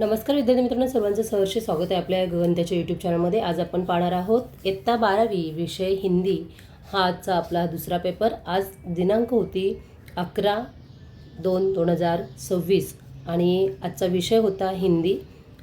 नमस्कार विद्यार्थी मित्रांनो सर्वांचं सहर्ष स्वागत आहे आपल्या गणत्याच्या यूट्यूब चॅनलमध्ये आज आपण पाहणार आहोत इयत्ता बारावी विषय हिंदी. हा आजचा आपला दुसरा पेपर आज दिनांक होती अकरा दोन दोन हजार सव्वीस. आणि आजचा विषय होता हिंदी.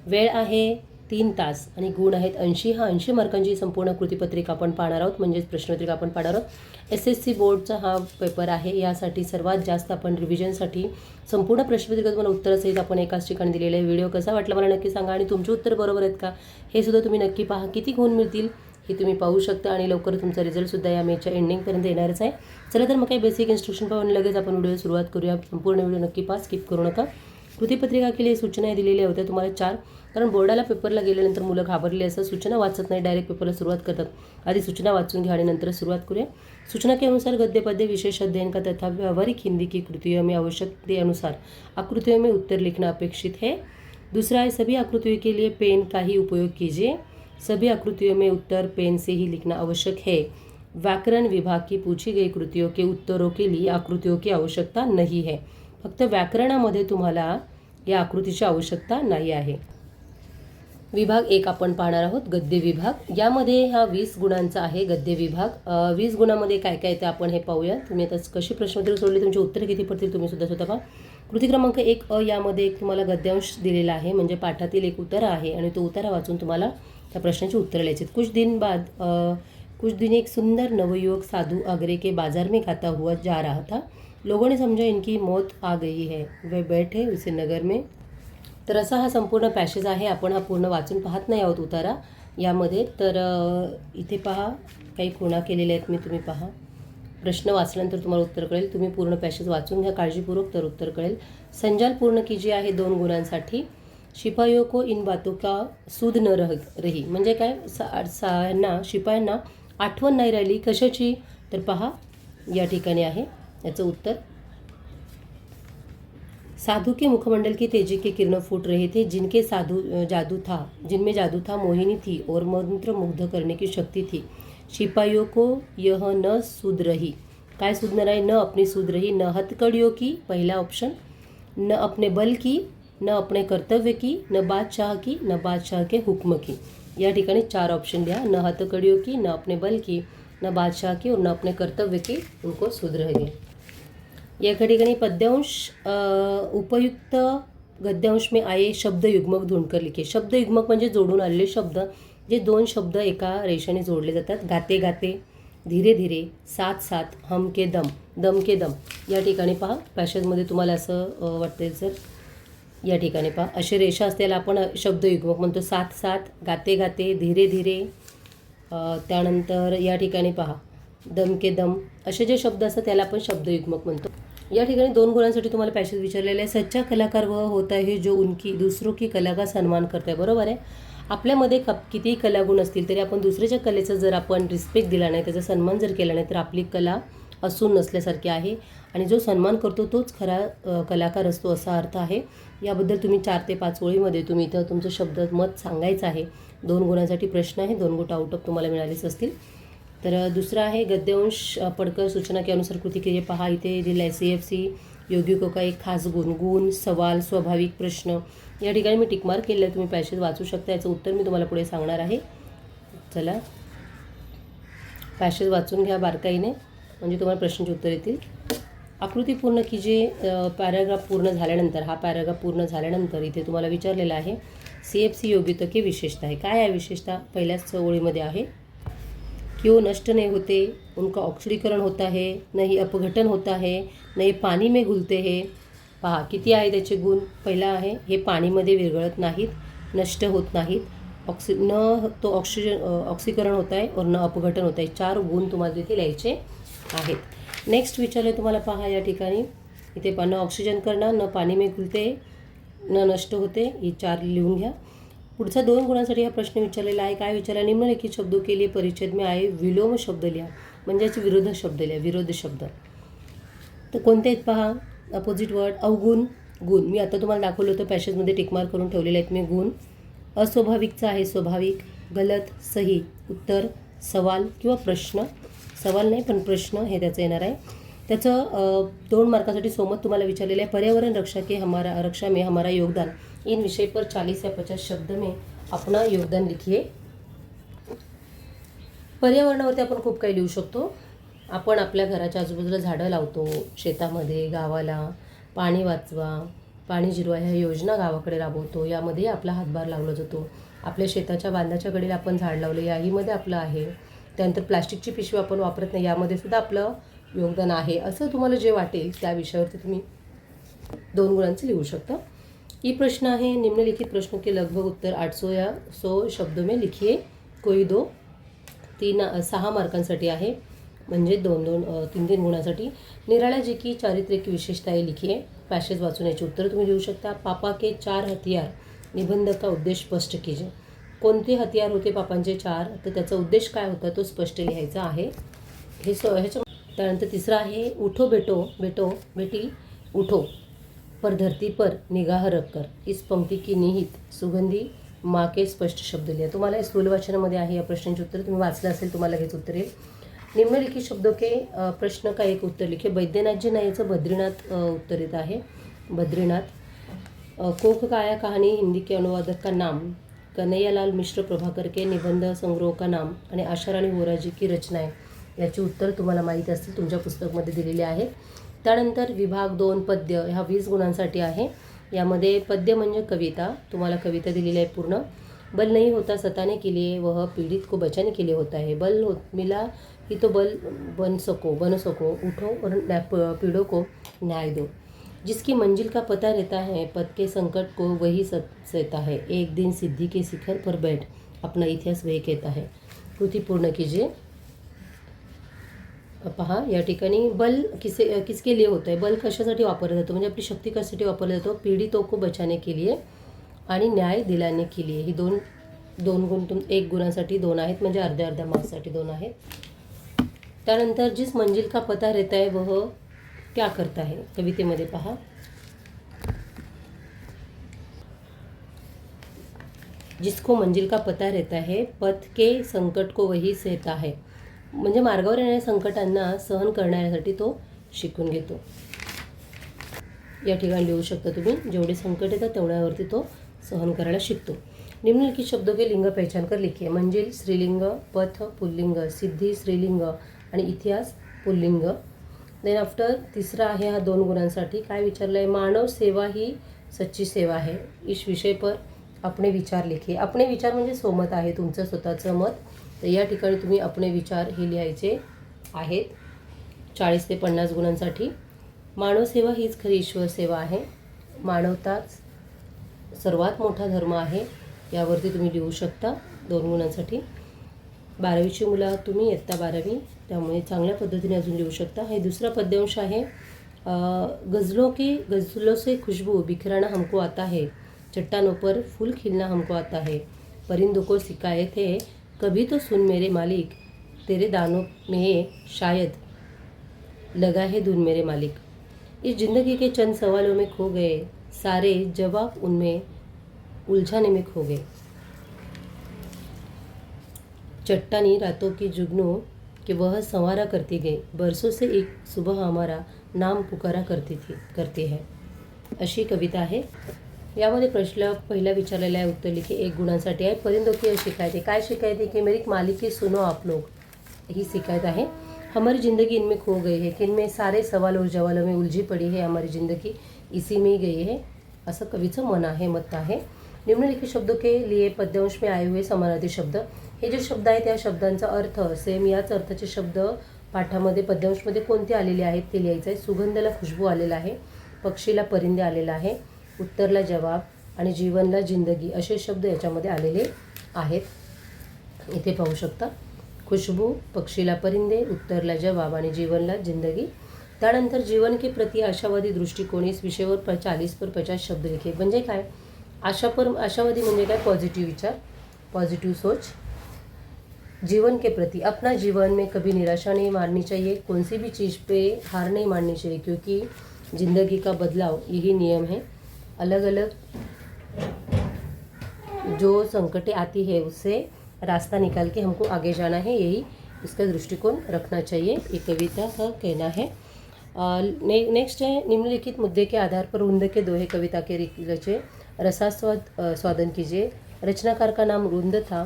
वेळ आहे तीन तास आणि गुण आहेत ऐंशी. हा ऐंशी मार्कांची संपूर्ण कृतीपत्रिका आपण पाहणार आहोत. म्हणजेच प्रश्नपत्रिका आपण पाहणार आहोत. एस एस सी बोर्डचा हा पेपर आहे. यासाठी सर्वात जास्त आपण रिव्हिजनसाठी संपूर्ण प्रश्नपत्रिका तुम्हाला उत्तरासहित आपण एकाच ठिकाणी दिलेले आहे. व्हिडिओ कसा वाटला मला नक्की सांगा. आणि तुमचे उत्तर बरोबर आहेत का? हे सुद्धा तुम्ही नक्की पहा. किती गुण मिळतील हे तुम्ही पाहू शकता आणि लवकर तुमचा रिझल्टसुद्धा या मेच्या एंडिंगपर्यंत येणारच आहे. चला तर मग काही बेसिक इन्स्ट्रक्शन पाहून लगेच आपण व्हिडिओ सुरुवात करूया. संपूर्ण व्हिडिओ नक्की पहा. स्किप करू नका. कृतीपत्रिका केली सूचना दिलेल्या होत्या तुम्हाला चार. कारण बोर्डाला पेपरला गेल्यानंतर मुलं घाबरले असं सूचना वाचत नाही डायरेक्ट पेपरला सुरुवात करतात. आधी सूचना वाचून घ्या आणि नंतर सुरुवात करूया. सूचना के अनुसार गद्यपद्य विशेष अध्ययन का तथा व्यावहारिक हिंदी की कृतियों में आवश्यकतेनुसार आकृतियों में उत्तर लिखना अपेक्षित है. दूसरा है सभी आकृतियों के लिए पेन का ही उपयोग कीजिए. सभी आकृतियों में उत्तर पेन से ही लिखना आवश्यक है. व्याकरण विभाग की पूछी गई कृतियों के उत्तरों के लिए आकृतियों की आवश्यकता नहीं है. फक्त व्याकरणामध्ये तुम्हाला या आकृतीची आवश्यकता नाही आहे. विभाग एक आपण पाहणार आहोत गद्य विभाग. यामध्ये हा वीस गुणांचा आहे गद्य विभाग. वीस गुणामध्ये काय काय ते आपण हे पाहूया तुम्ही आता कशी प्रश्नोत्तर सोडली तुमची उत्तरं किती पडतील तुम्ही सुद्धा स्वतः पहा. कृती क्रमांक एक अ यामध्ये एक तुम्हाला गद्यांश दिलेला आहे म्हणजे पाठातील एक उतारा आहे आणि तो उतारा वाचून तुम्हाला त्या प्रश्नाची उत्तरं लिहायची आहेत. कुछ दिन बाद कुछ दिन एक सुंदर नवयुवक साधू आगरे के बाजार में खाता हुआ जा रहा था. लोगों ने समझा इनकी मौत आ गई है। वे बैठे उसे नगर में। तर असा हा संपूर्ण पॅसेज आहे आपण हा पूर्ण वाचून पाहत नाही आहोत उतारा यामध्ये. तर इथे पहा काही खुणा केलेल्या आहेत मी तुम्ही पहा. प्रश्न वाचल्यानंतर तुम्हाला उत्तर कळेल. तुम्ही पूर्ण पॅसेज वाचून घ्या काळजीपूर्वक तर उत्तर कळेल. संजाल पूर्ण की जी आहे दोन गुणांसाठी. शिपायो को इन बातों का सूद न रह रही. म्हणजे काय? सा सायांना शिपायांना आठवण नाही राहिली कशाची? तर पहा या ठिकाणी आहे. याचं उत्तर? साधु के मुखमंडल की तेजी के किरण फूट रहे थे जिनके साधु जादू था जिनमें जादू था मोहिनी थी और मंत्र मुग्ध करने की शक्ति थी। सिपाहियों को यह न सुध रही। काय सुधन रही न अपनी सुध रही न हथकड़ियों की पहला ऑप्शन न अपने बल की न अपने कर्तव्य की न बादशाह की न बादशाह के हुक्म की। या ठिकाणी चार ऑप्शन लिहा न हथकड़ियों की न अपने बल की न बादशाह की और न अपने कर्तव्य की उनको सुध रहेगी या ठिकाणी पद्यांश उपयुक्त गद्यांश में आये शब्द युग्मक लिखे. शब्द युग्मक म्हणजे जोडून आलेले शब्द जे दोन शब्द एका रेषेने जोडले जातात. गाते गाते धीरे धीरे साथ साथ हम के दम दम के दम. या ठिकाणी पहा पॅशेजमध्ये तुम्हाला असं वाटते जर. या ठिकाणी पहा अशी रेषा असते आपण शब्द युग्मक म्हणतो. साथ साथ गाते गाते धीरे धीरे त्यानंतर या ठिकाणी पहा दम के दम. असे जे शब्द असतात त्याला आपण शब्दयुग्मक म्हणतो. या ठिकाणी दोन गुणांसाठी तुम्हाला पॅसेज विचारलेले आहे सच्चा कलाकार व होता है जो उनकी दुसरो की कला का सन्मान करत आहे बरोबर आहे? आपल्यामध्ये कप कितीही कलागुण असतील तरी आपण दुसऱ्याच्या कलेचा जर आपण रिस्पेक्ट दिला नाही त्याचा सन्मान जर केला नाही तर आपली कला असून नसल्यासारखी आहे. आणि जो सन्मान करतो तोच खरा कलाकार असतो असा अर्थ आहे. याबद्दल तुम्ही चार ते पाच ओळीमध्ये तुम्ही इथं तुमचं शब्द मत सांगायचं आहे. दोन गुणांसाठी प्रश्न आहे दोन गुट आउट ऑफ तुम्हाला मिळालेच असतील. तर दुसरं दुसरा आहे गद्यांश पडकर सूचना के अनुसार कृती के पहा इथे दिलं आहे सी एफ सी योगी कोका एक खास गुण गुण सवाल स्वाभाविक प्रश्न या ठिकाणी मी टिकमार्क केलेलं आहे तुम्ही पॅशेज वाचू शकता याचं उत्तर मी तुम्हाला पुढे सांगणार आहे. चला. पॅशेज वाचून घ्या बारकाईने म्हणजे तुम्हाला प्रश्नांची उत्तर येतील. आकृती पूर्ण की जे पॅराग्राफ पूर्ण झाल्यानंतर हा पॅराग्राफ पूर्ण झाल्यानंतर इथे तुम्हाला विचारलेला आहे सी एफ सी योग्यता की विशेषता आहे? काय आहे विशेषता? पहिल्याच ओळीमध्ये आहे. कि वो नष्ट नहीं होते? उनका ऑक्सिडीकरण होता है नहीं अपघटन होता है नाही पाणी में घुलते है। पहा किती आहे त्याचे गुण? पहिला आहे हे पाणीमध्ये विरघळत नाहीत नष्ट होत नाहीत. ऑक्सि न तो ऑक्सिजन ऑक्सीकरण होत आहे और न अपघटन होत आहे. चार गुण तुम्हाला तिथे लिहायचे आहेत. नेक्स्ट विचारले तुम्हाला पहा या ठिकाणी. इथे पहा न ऑक्सिजन करणार न पाणी में घुलते न नष्ट होते ही चार लिहून घ्या. पुढचा दोन गुणांसाठी हा प्रश्न विचारलेला आहे. काय विचारला? निम्नलिखित शब्दों के लिए परिच्छेद में आहे. विलोम शब्द लिहा. म्हणजे याचे विरोध शब्द लिहा. विरोध शब्द. तर कोणते आहेत पहा? अपोजिट वर्ड अवगुण गुण. मी आता तुम्हाला दाखवलं होतं पॅशेजमध्ये टिकमार करून ठेवलेले आहेत. मी गुण. अस्वाभाविकचा आहे स्वाभाविक गलत सही उत्तर सवाल किंवा प्रश्न. सवाल नाही पण प्रश्न हे त्याचं येणार आहे. त्याचं दोन मार्कासाठी सोमत तुम्हाला विचारलेलं आहे. पर्यावरण रक्षा के हमारा रक्षा मे हमारा योगदान. इन विषय पर चालीस या पचास शब्द में अपना योगदान लिखिए। पर्यावरणावरती आपण खूप काही लिहू शकतो. आपण आपल्या घराच्या आजूबाजूला झाडं लावतो शेतामध्ये गावाला पाणी वाचवा पाणी जिरवा ह्या योजना गावाकडे राबवतो. यामध्ये आपला हातभार लावला जातो. आपल्या शेताच्या बांधाच्या कडेला आपण झाड लावले याहीमध्ये आपलं आहे. त्यानंतर प्लास्टिकची पिशवी आपण वापरत नाही यामध्ये सुद्धा आपलं योगदान आहे. असं तुम्हाला जे वाटेल त्या विषयावरती तुम्ही दोन गुणांचं लिहू शकता. ये प्रश्न आहे निम्नलिखित प्रश्नों के लगभग उत्तर 800 या 100 शब्दों में लिखिए कोई दो तीन सहा मार्कांसाठी आहे म्हणजे दोन दोन तीन तीन गुणासाठी. निराळ्या जी की चारित्रिक आहे लिखिए. पॅशेज वाचून याची उत्तर तुम्ही लिहू शकता. पापा के चार हथियार. निबंध का उद्देश स्पष्ट कीजिए कोणते हथियार होते पापांचे चार? तर त्याचा उद्देश काय होता? तो स्पष्ट लिहायचा आहे. हे स ह्याच्या त्यानंतर तिसरा आहे उठो बेटो बेटो बेटी उठो. पर धरती पर निगाह रखकर इस पंक्ती की निहित सुगंधी माँ के स्पष्ट शब्द लिहा. तुम्हाला हे स्थूल वाचनामध्ये आहे या प्रश्नांची उत्तर. तुम्ही वाचलं असेल तुम्हाला हेच उत्तर येईल. निम्नलिखित शब्दों के प्रश्न का एक उत्तर लिखे? बैद्यनाथ जी नाही याचं बद्रीनाथ उत्तर येत आहे. बद्रीनाथ कोख कोक काया कहानी हिंदी के अनुवादक का नाम? कन्हैयालाल मिश्र प्रभाकर के निबंध संग्रह का नाम? आणि आशाराणी वोराजी की रचना आहे? याची उत्तर तुम्हाला माहीत असतील तुमच्या पुस्तकमध्ये दिलेली आहेत त्यानंतर विभाग दोन पद्य ह्या वीस गुणांसाठी आहे. यामध्ये पद्य म्हणजे कविता. तुम्हाला कविता दिलेली आहे पूर्ण. बल नहीं होता सताने के लिए वह पीड़ित को बचाने के लिए होता है. बल हो मिला कि तो बल बन सको बन सको उठो और न्या- पीड़ों को न्याय दो. जिसकी मंजिल का पता रहता है पद के संकट को वही सत- सहता है. एक दिन सिद्धि के शिखर पर बैठ अपना इतिहास वही कहता है. कृती पूर्ण कीजिए. पहा या ठिकाणी बल किसे किसके लिए होतं आहे बल कशासाठी वापरला जातो? म्हणजे आपली शक्ती कशासाठी वापरला जातो? पीडितों को बचाने के लिए आणि न्याय दिलाने के लिए ही दोन दोन गुण तुम एक गुणासाठी दोन आहेत म्हणजे अर्ध्या अर्ध्या मार्क्ससाठी दोन आहेत. त्यानंतर जिस मंजिल का पता रहता है वह क्या करता है? कवितेमध्ये पहा. जिसको मंजिल का पता रहता है पथ के संकट को वही सहता है. म्हणजे मार्गावर येणाऱ्या संकटांना सहन करण्यासाठी तो शिकून घेतो. या ठिकाणी लिहू शकता तुम्ही जेवढे संकट येतात तेवढ्यावरती तो सहन करायला शिकतो. निम्नलिखित शब्दों के लिंग पहचान कर लिखिए. मंजिल स्त्रीलिंग पथ पुल्लिंग सिद्धी स्त्रीलिंग आणि इतिहास पुल्लिंग. देन आफ्टर तिसरा आहे हा दोन गुणांसाठी. काय विचारलं आहे मानव सेवा ही सच्ची सेवा आहे. इस विषय पर आपणे विचार लिखिए. आपणे विचार म्हणजे सोमत आहे तुमचं स्वतःचं मत. तर या ठिकाणी तुम्ही अपने विचार हे लिहायचे आहेत. चाळीस ते पन्नास गुणांसाठी. मानवसेवा हीच खरी ईश्वर सेवा आहे. मानवताच सर्वात मोठा धर्म आहे. यावरती तुम्ही लिहू शकता दोन गुणांसाठी. बारावीची मुलं तुम्ही इयत्ता बारावी. त्यामुळे चांगल्या पद्धतीने अजून लिहू शकता. हे दुसरा पद्यांश आहे. गझलो की के से खुशबू बिखराना हमको आता है. चट्टानों पर फूल खिलना हमको आता है. परिंदों को सिखाए थे. कभी तो सुन मेरे मालिक, तेरे दानों में शायद लगा है धुन मेरे मालिक। इस ज़िंदगी के चंद सवालों में खो गए, सारे जवाब उनमें उलझाने में खो गए। चट्टानी रातों की जुगनों कि वह संवारा करती गई, बरसों से एक सुबह हमारा नाम पुकारा करती थी, करती है। अशी कविता आहे यामध्ये प्रश्न पहिला विचारलेला आहे उत्तर लिखे एक गुणांसाठी आहे. परिंदो की शिकायते. काय शिकायते? की मेरी मालिकी सुनो आप लोग. ही शिकायत आहे. हमारी ज़िंदगी इनमें खो गई है. कि इनमें सारे सवाल और जवालों में उलझी पड़ी है हमारी ज़िंदगी. इसी में ही गई है. असं कवीचं मन आहे मत आहे. निम्नलिखित शब्दों के लिए पद्यांश में आए हुए समानार्थी शब्द. हे जे शब्द आहेत त्या शब्दांचा अर्थ सेम याच अर्थाचे शब्द पाठामध्ये पद्यांशमध्ये कोणते आलेले आहेत ते लिहायचं आहे. सुगंधाला खुशबू आलेला आहे. पक्षीला परिंदे आलेला आहे. उत्तरला जवाब आणि जीवनला जिंदगी असे शब्द याच्यामध्ये आलेले आहेत. इथे पाहू शकता. खुशबू पक्षीला परिंदे उत्तरला जवाब आणि जीवनला जिंदगी. त्यानंतर जीवन के प्रति आशावादी दृष्टिकोनीस विषयवर विषयावर प चाळीसपर पचास शब्द लिखे. म्हणजे काय? आशा पर आशावादी म्हणजे काय? पॉझिटिव्ह विचार पॉझिटिव्ह सोच. जीवन के प्रति अपना जीवन में कभी निराशा नहीं माननी चाहिए. कौन सी भी चीज़ पे हार नहीं माननी चाहिए क्योंकि ज़िंदगी का बदलाव यही नियम है. अलग अलग जो संकटें आती है उससे रास्ता निकाल के हमको आगे जाना है। यही इसका दृष्टिकोण रखना चाहिए। ये कविता का कहना है। ने, नेक्स्ट है निम्नलिखित मुद्दे के आधार पर रुंद के दोहे कविता के रचे रसास्वाद स्वादन कीजिए। रचनाकार का नाम रुंद था।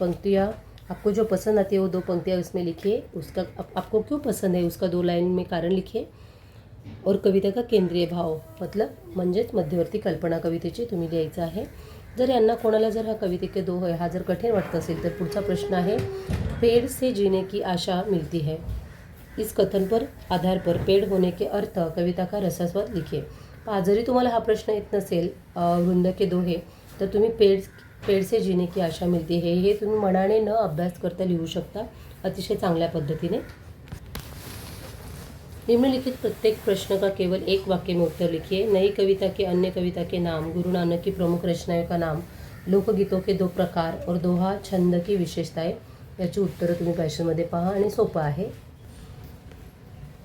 पंक्तियाँ आपको जो पसंद आती है वो दो पंक्तियाँ उसमें लिखिए। उसका आप, आपको क्यों पसंद है उसका दो लाइन में कारण लिखिए। और कविता का केंद्रीय भाव मतलब म्हणजेच मध्यवर्ती कल्पना कवितेची तुम्ही लिहायचं आहे. जर यांना कोणाला जर हा कविते के दो है हा जर कठीण वाटत असेल तर पुढचा प्रश्न आहे पेड़ से जीने की आशा मिलती है. इस कथन पर आधार पर पेड़ होने के अर्थ कविता का रसास्वाद लिखिए. जरी तुम्हाला हा प्रश्न येत नसेल वृंद के दोहे तर तुम्ही पेड़ पेड़ से जीने की आशा मिलती है. हे तुम्ही मनाने न अभ्यास करता लिहू शकता अतिशय चांगल्या पद्धतीने. निम्नलिखित प्रत्येक प्रश्न का केवल एक वाक्य में उत्तर लिखिए? नई कविता के अन्य कविता के नाम गुरु नानक की प्रमुख रचनाओं का नाम लोकगीतों के दो प्रकार और दोहा छंद की विशेषताएं याची उत्तरं तुम्ही पॅशनमध्ये पहा आणि सोपं आहे.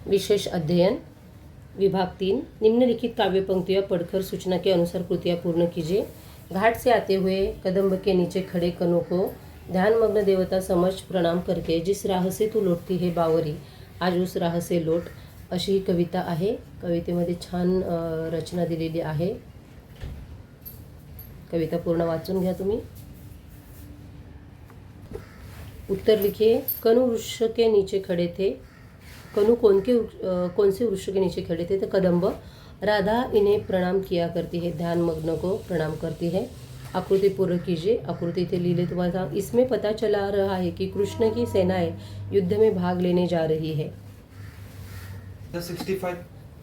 विशेष अध्ययन विभाग तीन निम्नलिखित काव्य या पढ़कर सूचना के अनुसार कृतियाँ पूर्ण कीजिए. घाट से आते हुए कदम्ब के नीचे खड़े कनों को ध्यानमग्न देवता समझ प्रणाम करके जिस राह से तू लौटती है बावरी आज उस राह से लौट अशी ही कविता आहे. कवितेमध्ये छान रचना दिलेली आहे. कविता पूर्ण वाचून घ्या तुम्ही. उत्तर लिखिए कनु वृक्ष के नीचे खड़े थे. कनु कौन के कौन से वृक्ष के नीचे खड़े थे? तो कदम्ब राधा इन्हें प्रणाम किया करती है ध्यान मग्न को प्रणाम करती है। आकृति पूर्ण कीजिए आकृति इथे लिहिले तुम्हाला इसमें पता चला रहा है कि कृष्ण की सेनाएं युद्ध में भाग लेने जा रही है।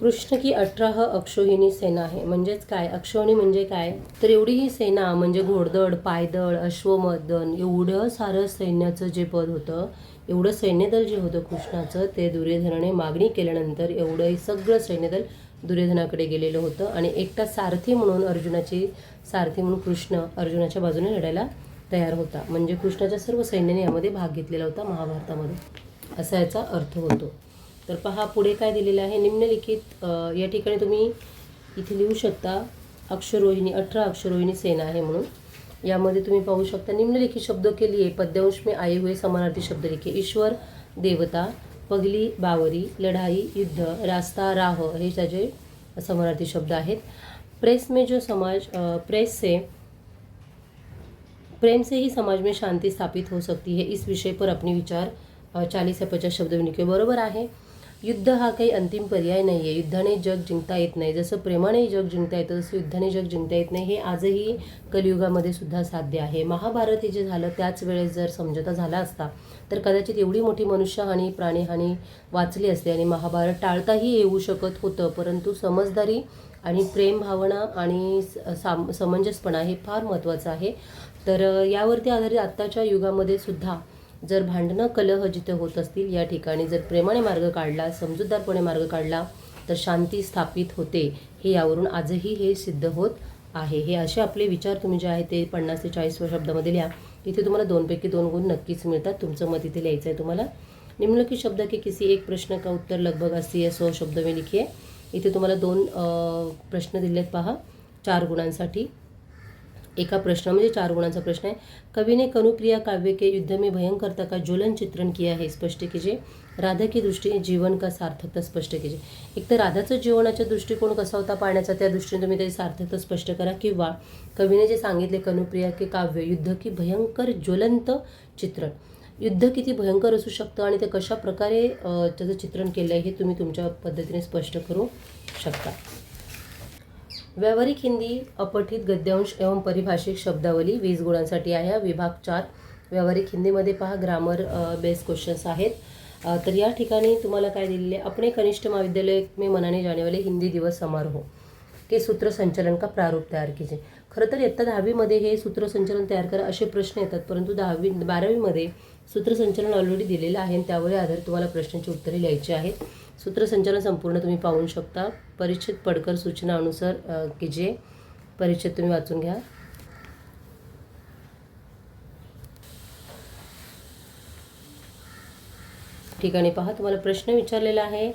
कृष्ण की अठराह अक्षोहिणी सेना आहे. म्हणजेच काय? अक्षोहिणी म्हणजे काय? तर एवढी ही सेना म्हणजे घोडदळ पायदळ अश्वमदन एवढं सारं सैन्याचं जे पद होतं एवढं सैन्यदल जे होतं कृष्णाचं ते दुर्योधनाने मागणी केल्यानंतर एवढंही सगळं सैन्यदल दुर्योधनाकडे गेलेलं होतं. आणि एकटा सारथी म्हणून अर्जुनाची सारथी म्हणून कृष्ण अर्जुनाच्या बाजूने लढायला तयार होता. म्हणजे कृष्णाच्या सर्व सैन्याने यामध्ये भाग घेतलेला होता महाभारतामध्ये. असा याचा अर्थ होतो. तर पहा पुढे काय दिलेलं आहे? निम्नलिखित या ठिकाणी तुम्ही इथे लिहू शकता अक्षरोहिणी अठरा अक्षरोहिणी सेना आहे म्हणून. यामध्ये तुम्ही पाहू शकता निम्नलिखित शब्दों के लिए पद्यांश में आए हुए समानार्थी शब्द लिखे. ईश्वर देवता पगली बावरी लढाई युद्ध रास्ता राह हे त्याचे समानार्थी शब्द आहेत. प्रेस में जो समाज प्रेस से प्रेम से ही समाज में शांति स्थापित हो सकती है इस विषय पर अपने विचार चालीस या पचास शब्द लिखे बरोबर आहे. युद्ध हा काही अंतिम पर्याय नाही आहे युद्धाने जग जिंकता येत नाही. जसं प्रेमाने जग जिंकता येतं तसं युद्धाने जग जिंकता येत नाही हे आजही कलियुगामध्ये सुद्धा साध्य आहे. महाभारत हे जे झालं त्याच वेळेस जर समझोता झाला असता तर कदाचित एवढी मोठी मनुष्यहानी प्राणीहानी वाचली असते आणि महाभारत टाळताही येऊ शकत होतं. परंतु समजदारी आणि प्रेम भावना आणि स- साम समंजसपणा हे फार महत्त्वाचं आहे. तर यावरती आधारित आत्ताच्या युगामध्ये सुद्धा जर भांडणं कलह जिथे होत असतील या ठिकाणी जर प्रेमाने मार्ग काढला समजूतदारपणे मार्ग काढला तर शांती स्थापित होते हे यावरून आजही हे सिद्ध होत आहे. हे असे आपले विचार तुम्ही जे आहे ते पन्नास ते चाळीस शब्दामध्ये लिहा. इथे तुम्हाला दोनपैकी दोन गुण नक्कीच मिळतात. तुमचं मत इथे लिहायचं आहे तुम्हाला. निम्नलिखित शब्द की किसी एक प्रश्न का उत्तर लगभग अस्सी या सौ शब्द लिखी आहे इथे तुम्हाला दोन प्रश्न दिलेत पहा. चार गुणांसाठी. एका प्रश्न म्हणजे चार गुणांचा प्रश्न आहे. कवि ने कनुप्रिया काव्य के युद्ध में भयंकरता का ज्वलन चित्रण किया है स्पष्ट कीजिए राधा की दृष्टीने जीवन का सार्थकता स्पष्ट कीजिए एक तर राधाचं जीवनाचा दृष्टिकोन कसा होता पाहण्याचा त्या दृष्टीने तुम्ही त्याची सार्थकता स्पष्ट करा. किंवा कवीने जे सांगितले कनुप्रिया के काव्य युद्ध की भयंकर ज्वलंत चित्रण. युद्ध किती भयंकर असू शकतं आणि ते कशा प्रकारे त्याचं चित्रण केलं आहे हे तुम्ही तुमच्या पद्धतीने स्पष्ट करू शकता. व्यावहारिक हिंदी अपठित गद्यांश एवं परिभाषिक शब्दावली वीस गुणांसाठी आहे. विभाग चार. व्यावहारिक हिंदीमध्ये पहा ग्रामर बेस क्वेश्चन्स आहेत. तर या ठिकाणी तुम्हाला काय दिलेले? आहे? अपने कनिष्ठ महाविद्यालय में मनाने जाने वाले हिंदी दिवस समारोह. के सूत्रसंचलन का प्रारूप तयार कीजिए. खरं तर इयत्ता दहावीमध्ये हे सूत्रसंचलन तयार करा असे प्रश्न येतात परंतु दहावी बारावीमध्ये सूत्रसंचलन ऑलरेडी दिलेलं आहे आणि त्यावर आधारित तुम्हाला प्रश्नांची उत्तरे लिहायची आहेत. सूत्रसंचलन संपूर्ण तुम्ही पाहू शकता. परिच्छेद पडकर सूचना अनुसार की जे परिच्छेद तुम्ही वाचून घ्या. ठिकाणी पहा तुम्हाला प्रश्न विचारलेला आहे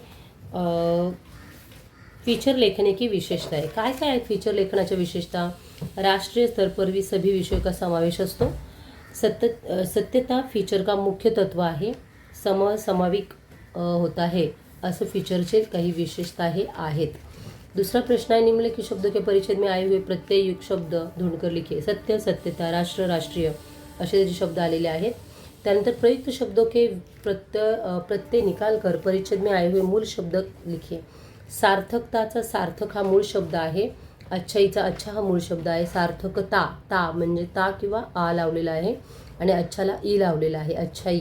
फीचर लेखने की विशेषता आहे. काय काय आहे फीचर लेखनाच्या विशेषता? राष्ट्रीय स्तर सभी विषय का समावेश असतो. सत्य सत्यता फीचर का मुख्य तत्व आहे? सम समाविक होत आहे असं फीचरचे काही विशेषता हे आहेत. दूसरा प्रश्न आहे निम्नलिखित शब्दों के परिच्छेद में आए हुए प्रत्यय युग शब्द धोंडकर लिखे सत्य सत्यता राष्ट्र राष्ट्रीय असे त्याचे शब्द आलेले आहेत. त्यानंतर प्रयुक्त शब्दों के प्रत्यय प्रत्यय निकाल कर परिच्छेद में आए हुए मूल शब्द लिखे. सार्थकताचा सार्थक हा मूळ शब्द आहे. अच्छाईचा अच्छा हा मूळ शब्द आहे. सार्थकता ता म्हणजे ता किंवा आ लावलेला आहे आणि अच्छाला ई लावलेला आहे अच्छाई.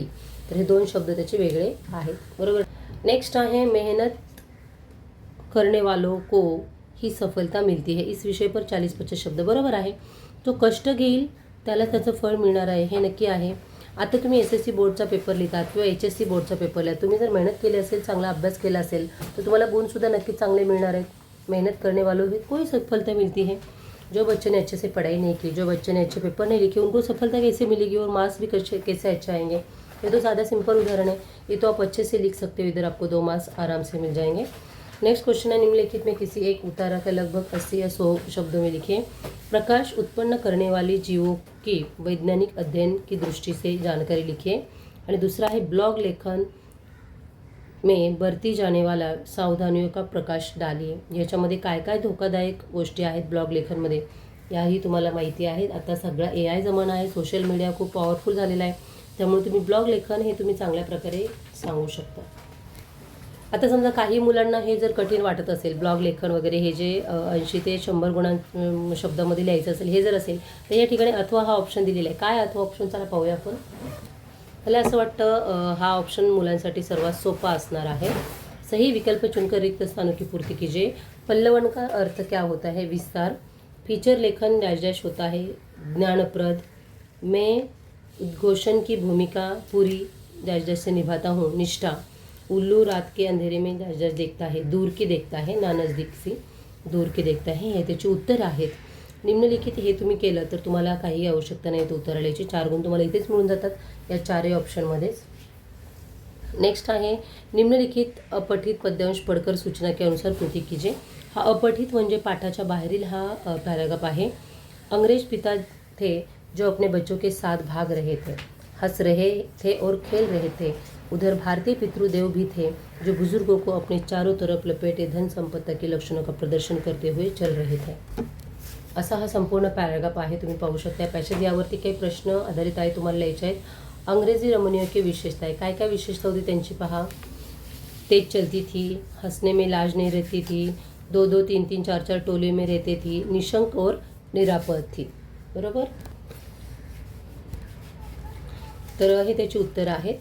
तर हे दोन शब्द त्याचे वेगळे आहेत. बरोबर? नेक्स्ट आहे मेहनत करने वालों को ही सफलता मिळती है इस विषय पर चाळीस पचास शब्द बरोबर आहे. तो कष्ट घेईल त्याला त्याचं फळ मिळणार आहे हे नक्की आहे. आता तुम्ही एस एस सी बोर्डचा पेपर लिहितात किंवा एच एस सी बोर्डचा पेपर लिहा. तुम्ही जर मेहनत केली असेल चांगला अभ्यास केला असेल तर तुम्हाला गुणसुद्धा नक्कीच चांगले मिळणार आहेत. मेहनत करने वालों ही कोई सफलता मिलती है जो बच्चे ने अच्छे से पढ़ाई नहीं की जो बच्चे ने अच्छे पेपर नहीं लिखे उनको सफलता कैसे मिलेगी? और मार्क्स भी कैसे कैसे अच्छे आएंगे? ये तो सादा सिंपल उदाहरण है। ये तो आप अच्छे से लिख सकते हो इधर आपको दो मार्क्स आराम से मिल जाएंगे। नेक्स्ट क्वेश्चन है निम्नलिखित में किसी एक उतारा का लगभग अस्सी या सौ शब्दों में लिखिए। प्रकाश उत्पन्न करने वाली जीवों की वैज्ञानिक अध्ययन की दृष्टि से जानकारी लिखिए। आणि दूसरा है ब्लॉग लेखन में बरती जाने वाला सावधानियों का प्रकाश डालिए। याच्यामध्ये काय काय धोकादायक गोष्टी आहेत ब्लॉग लेखनमध्ये? याही तुम्हाला माहिती आहेत. आता सगळा ए आय जमाना आहे सोशल मीडिया खूप पॉवरफुल झालेला आहे. त्यामुळे तुम्ही ब्लॉग लेखन हे तुम्ही चांगल्या प्रकारे सांगू शकता. आता समजा काही मुलांना हे जर कठीण वाटत असेल ब्लॉग लेखन वगैरे हे जे ऐंशी ते शंभर गुणां शब्दामध्ये लिहायचं असेल हे जर असेल तर या ठिकाणी अथवा हा ऑप्शन दिलेला आहे. काय अथवा ऑप्शन चला पाहूया आपण. मला असं वाटतं हा ऑप्शन मुलांसाठी सर्वात सोपा असणार आहे. सही विकल्प चुनकर रिक्त स्थानों की पूर्ति कीजिए पल्लवन का अर्थ क्या होता है विस्तार. फीचर लेखन डॅश डॅश होता है ज्ञानप्रद. मे उद्घोषण की भूमिका पूरी जज जज से निभाता हूँ निष्ठा। उल्लू रात के अंधेरे में जज जज देखता है दूर की देखता है ना नजदीक सी दूर की देखता है हे त्याची उत्तर आहेत। निम्नलिखित हे तुम्ही केलं तर तुम्हाला काही आवश्यकता नाही तर उत्तर आल्याची चार गुण तुम्हाला इथेच मिळून जातात या चारही ऑप्शनमध्येच नेक्स्ट आहे निम्नलिखित अपठित पद्यांश पडकर सूचना के अनुसार कृती कीजे हा अपठित म्हणजे पाठाच्या बाहेरील हा पॅराग्राफ आहे. अंग्रेज पिता थे जो अपने बच्चों के साथ भाग रहे थे, हंस रहे थे और खेल रहे थे। उधर भारतीय पितृदेव भी थे, जो बुज़ुर्गों को अपने चारों तरफ़ लपेटे धन संपत्ति के लक्षणों का प्रदर्शन करते हुए चल रहे थे। असा हा संपूर्ण पॅराग्राफ आहे, तुम्ही पाहू शकता पॅसेज यावरती काही प्रश्न आधारित आहे, तुम्हाला लिहायचे आहेत. अंग्रेज़ी रमणीय की विशेषता आहे? काय काय विशेषता होती त्यांची? पहा. तेज चलती थी, हंसने में लाज नहीं रहती थी दो दो तीन तीन चार चार टोले में रहते थी, निशंक और निरापद थी। बरोबर? तर हे त्याची उत्तरं आहेत.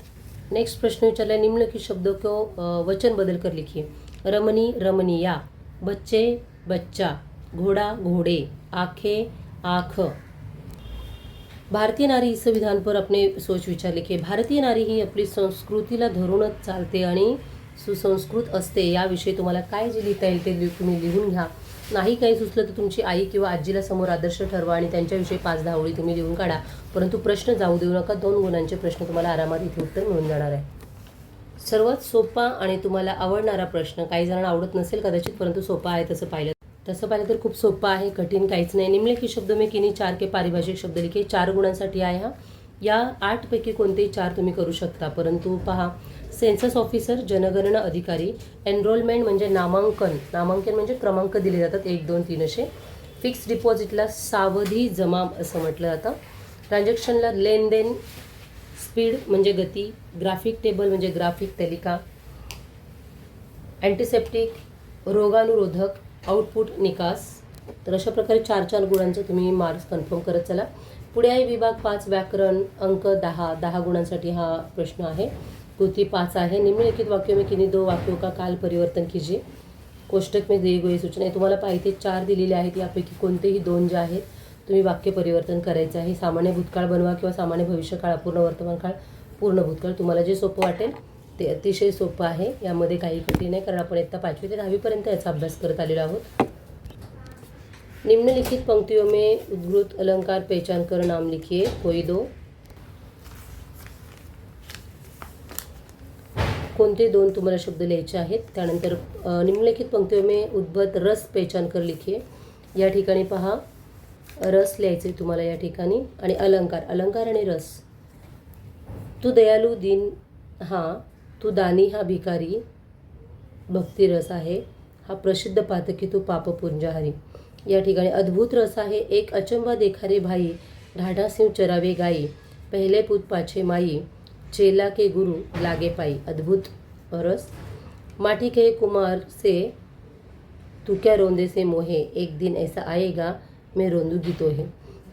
नेक्स्ट प्रश्न विचारला निम्नलिखित शब्दों को वचन बदल कर लिखिए. रमणी रमणीया. बच्चे बच्चा. घोडा घोडे. आखे आँख. भारतीय नारी इस संविधान पर अपने सोच विचार लिखिए. भारतीय नारी ही आपली संस्कृतीला धरूनच चालते आणि सुसंस्कृत असते. याविषयी तुम्हाला काय जे लिहिता येईल ते तुम्ही लिहून घ्या. नाही काही सुचलं तर तुमची आई किंवा आजीला समोर आदर्श ठरवा आणि त्यांच्याविषयी पाच दहा ओळी तुम्ही लिहून काढा. परंतु प्रश्न जाऊ देऊ नका. दोन गुणांचे प्रश्न तुम्हाला आरामात इथे उत्तर मिळून जाणार आहे. सर्वात सोपा आणि तुम्हाला आवडणारा प्रश्न काही जणांना आवडत नसेल कदाचित परंतु सोपा आहे तसं पाहिलं तसं पाहिलं तर खूप सोपं आहे कठीण काहीच नाही. निम्नलिखित शब्द मी किनी चार के पारिभाषिक शब्द लिखे. चार गुणांसाठी आहे हा. या आठपैकी कोणतेही चार तुम्ही करू शकता. परंतु पहा सेन्सस ऑफिसर जनगणना अधिकारी एनरोलमेंट म्हणजे नामांकन. नामांकन म्हणजे क्रमांक दिले जातात एक दोन तीन असे. फिक्स डिपॉझिटला सावधी जमा असं म्हटलं जातं. ट्रान्झॅक्शनला लेनदेन स्पीड म्हणजे गती ग्राफिक टेबल म्हणजे ग्राफिक तालिका अँटिसेप्टिक रोगानुरोधक आउटपुट निकास. तर अशा प्रकारे चार चार गुणांचं तुम्ही मार्क्स कन्फर्म करत चला. पुढे आहे विभाग पाच व्याकरण अंक दहा. दहा गुणांसाठी हा प्रश्न आहे. कृती पाच आहे. निम्नलिखित वाक्यों में किन्हीं दो वाक्यों का काल परिवर्तन कीजिए. कोष्टक में दिए गए सूचना आहे. तुम्हाला पाहिजे चार दिलेले आहेत. यापैकी कोणतेही दोन जे आहेत तुम्ही वाक्य परिवर्तन करायचं आहे. सामान्य भूतकाळ बनवा किंवा सामान्य भविष्यकाळ अपूर्ण वर्तमान काळ पूर्ण भूतकाळ. तुम्हाला जे सोपं वाटेल ते अतिशय सोपं आहे. यामध्ये काही कठीण नाही कारण आपण इयत्ता पाचवी ते दहावीपर्यंत याचा अभ्यास करत आलेलो आहोत. निम्नलिखित पंक्तियों में उद्गृत अलंकार पहचान कर नाम लिखिए. कोई दो. कोणते दोन तुम्हाला शब्द लिहायचे आहेत? त्यानंतर निम्नलिखित पंक्तियों में उद्भत रस पहचान कर लिखिए या ठिकाणी पहा. रस लिहायचे तुम्हाला या ठिकाणी आणि अलंकार. अलंकार आणि रस. तू दयालू दिन हा तू दानी हा भिकारी भक्तिरस आहे. हा प्रसिद्ध पातकी तू पापपुंजहारी. या ठिकाणी अद्भुत रस आहे. एक अचंबा देखारे भाई ढाढासिंह चरावे गाई. पहिले पूत पाछे माई. चेला के गुरु लागे पाई अद्भुत रस माटी के कुमार से तू क्या रोंदे से मोहे एक दिन ऐसा आएगा मैं रोंदूगी तो है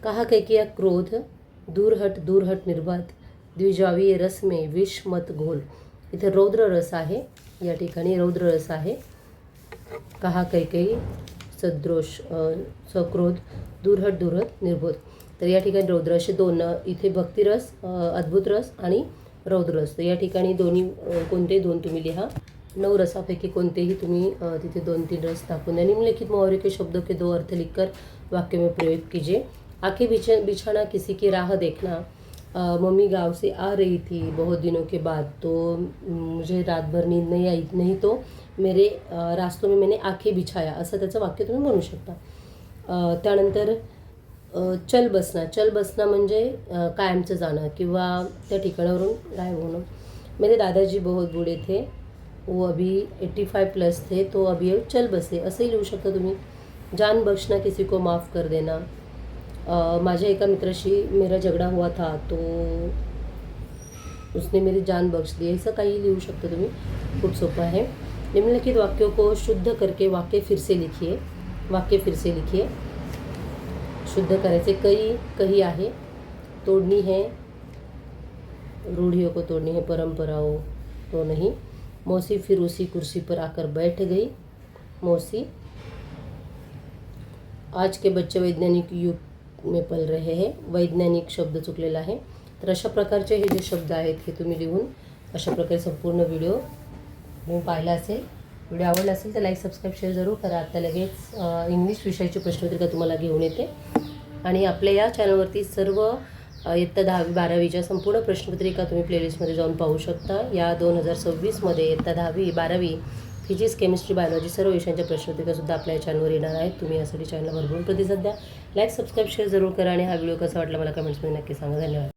कहा कह किया क्रोध दूर हट दूर हट निर्बाध द्विजावीय रस में विष मत घोल। इथे रौद्र रस आहे या ठिकाणी रौद्र रस आहे। कहा कैकई सदृश सक्रोध दूरहट दूरहट निर्बोध। तर या ठिकाणी रौद्र असे दोन इथे भक्तिरस अद्भुत रस आणि रौद्र असतं. या ठिकाणी दोन्ही कोणतेही कोणते दोन तुम्ही लिहा. नऊ रसापैकी कोणतेही तुम्ही तिथे दोन तीन रस टाकून द्या. निम्नलिखित मुहावरे के शब्दों के दो अर्थ लिखकर वाक्य में प्रयोग कीजिए. आके बिछा बिछाना किसी की राह देखना। मम्मी गांव से आ रही थी बहुत दिनों के बाद तो मुझे रात भर नींद नहीं आई नहीं तो मेरे रास्तों में मैंने आंखें बिछाया असं त्याचं वाक्य तुम्ही म्हणू शकता. त्यानंतर चल बसना. चल बसना म्हणजे कायमचं जाणं किंवा त्या ठिकाणावरून गायब होणं. मेरे दादाजी बहुत बूढ़े थे. वो अभी एट्टी फाइव प्लस थे. तो अभी चल बसे. असंही लिहू शकता तुम्ही. जान बख्शना किसी को माफ़ कर देना. माझ्या एका मित्राशी मेरा झगडा हुआ था. तो उसने मेरी जान बख्श दी. असं काही लिहू शकता तुम्ही. खूप सोपं आहे. निम्नलिखित वाक्यों को शुद्ध करके वाक्य फिर से लिखिए. वाक्य फिर से लिखिए. शुद्ध करायचे. कई कही आहे. तोडणी है. रूढ़ियों को तोड़नी है परंपराओं तो नहीं. मौसी फिर उसी कुर्सी पर आकर बैठ गई। मौसी आज के बच्चे वैज्ञानिक युग में पल रहे हैं। वैज्ञानिक शब्द चुकलेला आहे तर अशा प्रकारचे हे जे शब्द आहेत हे तुम्ही लिहून अशा प्रकारे संपूर्ण व्हिडिओ तुम्ही पाहिला असेल. व्हिडिओ आवडला असेल तर लाईक सबस्क्राईब शेअर जरूर करा. आता लगेच इंग्लिश विषयाची प्रश्नपत्रिका तुम्हाला घेऊन येते. आणि आपल्या या चॅनलवरती सर्व इयत्ता दहावी बारावीच्या संपूर्ण प्रश्नपत्रिका तुम्ही प्लेलिस्टमध्ये जाऊन पाहू शकता. या दोन हजार सव्वीसमध्ये इयत्ता दहावी बारावी फिजिक्स केमिस्ट्री बायोलॉजी सर्व विषयांच्या प्रश्नपत्रिकासुद्धा आपल्या या चॅनलवर येणार आहेत. तुम्ही यासाठी चॅनलला भरपूर प्रतिसाद द्या. लाईक सबस्क्राईब शेअर जरूर करा आणि हा व्हिडिओ कसा वाटला मला कमेंट्समध्ये नक्की सांगा. धन्यवाद.